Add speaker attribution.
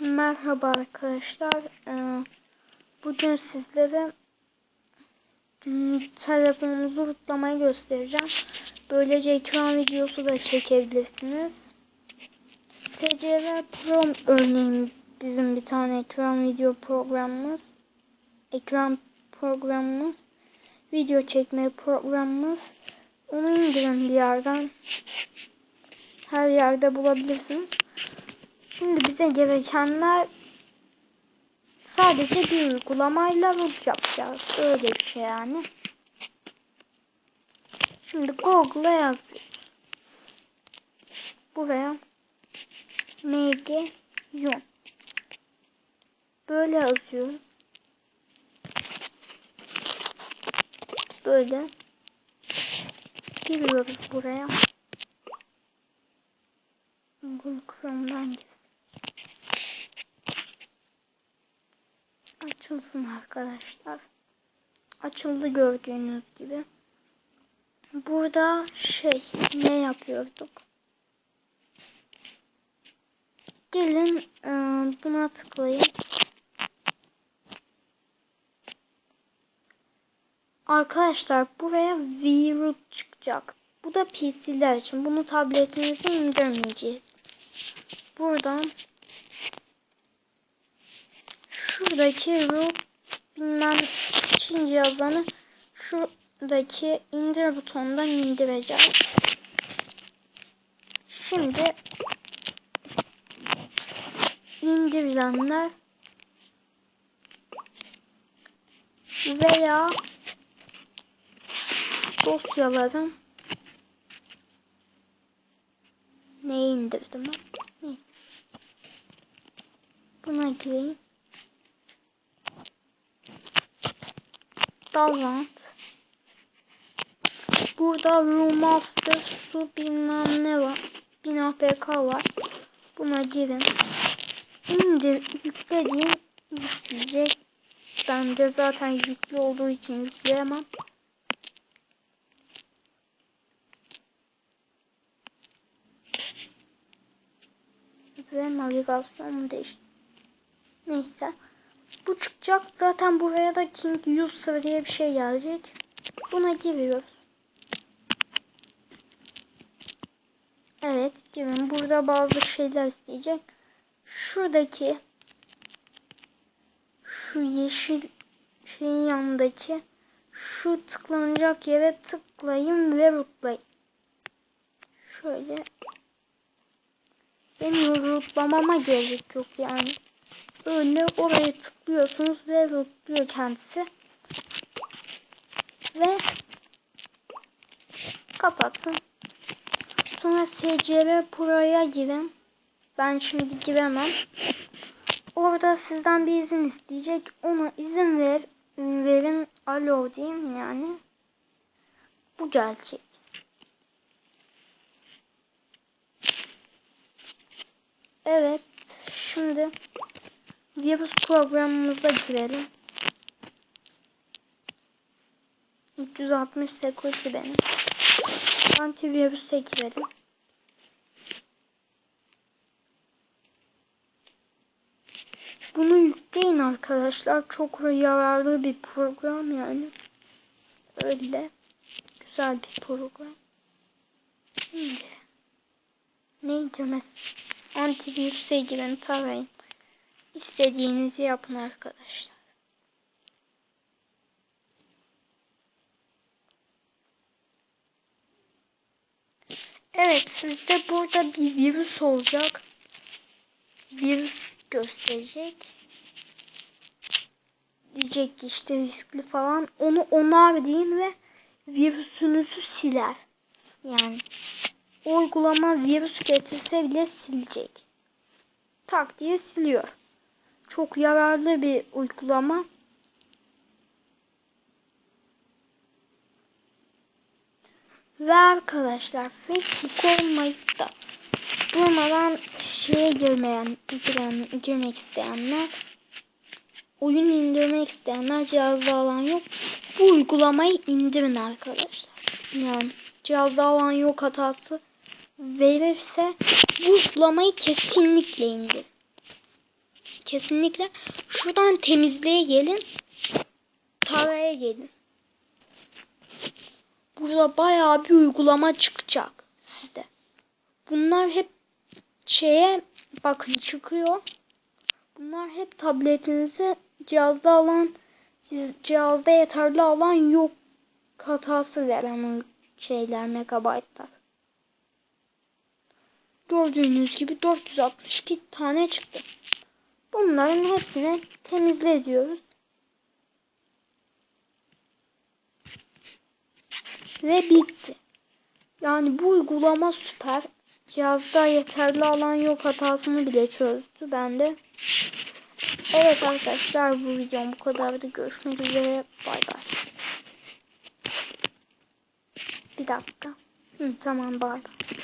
Speaker 1: Merhaba arkadaşlar. Ee, Bugün sizlere hmm, telefonunuzu rutlamayı göstereceğim. Böylece ekran videosu da çekebilirsiniz. TCV Pro örneğin bizim bir tane ekran video programımız. Ekran programımız. Video çekme programımız. Onu indirin bir yerden. Her yerde bulabilirsiniz. Şimdi bize gerekenler sadece bir uygulamayla root yapacağız. Öyle bir şey yani. Şimdi Google'a yazıyoruz. Buraya MG Yun. Böyle yazıyoruz. Böyle giriyoruz buraya. Google Chrome'dan girsin. Açılsın arkadaşlar. Açıldı gördüğünüz gibi. Burada şey ne yapıyorduk? Gelin e, buna tıklayın. Arkadaşlar buraya virus çıkacak. Bu da PC'ler için. Bunu tabletinize indirmeyeceğiz. Buradan şuradaki root bilmem Çin cihazlarını şuradaki indir butonundan indireceğiz. Şimdi indirilenler veya dosyaların neyi indirdim ben? Ne? Buna gireyim. Download. Burada Remaster su bilmem ne var. 1000 APK var. Buna girin. İndir yüklediğim yükleyecek. Ben de zaten yüklü olduğu için yükleyemem. Ve navigasyon değişti. Neyse. Bu çıkacak. Zaten buraya da King User diye bir şey gelecek. Buna giriyoruz. Evet girin. Burada bazı şeyler isteyecek. Şuradaki şu yeşil şeyin yanındaki şu tıklanacak yere tıklayın ve rootlayın. Şöyle benim rootlamama gerek yok yani. Öyle oraya tıklıyorsunuz ve rootluyor kendisi. Ve kapatın. Sonra SCR Pro'ya girin. Ben şimdi giremem. Orada sizden bir izin isteyecek. Ona izin ver, verin. Alo diyeyim yani. Bu gelecek. Evet. Şimdi virüs programımıza girelim. 360 security benim. Antivirüse girelim. Bunu yükleyin arkadaşlar. Çok yararlı bir program yani. Öyle. Güzel bir program. Şimdi. Neydi mesela? Antivirüse girin tarayın. İstediğinizi yapın arkadaşlar. Evet sizde burada bir virüs olacak. Virüs gösterecek. Diyecek ki işte riskli falan. Onu onar deyin ve virüsünüzü siler. Yani uygulama virüs getirse bile silecek. Tak diye siliyor. Çok yararlı bir uygulama. Ve arkadaşlar Facebook olmayıp da durmadan şeye girmeyen, giren, girmek isteyenler, oyun indirmek isteyenler cihazda alan yok. Bu uygulamayı indirin arkadaşlar. Yani cihazda alan yok hatası verirse bu uygulamayı kesinlikle indir. Kesinlikle. Şuradan temizliğe gelin. Taraya gelin. Burada bayağı bir uygulama çıkacak size. Bunlar hep şeye bakın çıkıyor. Bunlar hep tabletinize cihazda alan cihazda yeterli alan yok hatası veren şeyler megabaytlar. Gördüğünüz gibi 462 tane çıktı. Bunların hepsini temizle ediyoruz. Ve bitti. Yani bu uygulama süper. Cihazda yeterli alan yok hatasını bile çözdü. Ben de. Evet arkadaşlar bu videom bu kadardı. Görüşmek üzere. Bay bay. Bir dakika. Hı, tamam bay bay.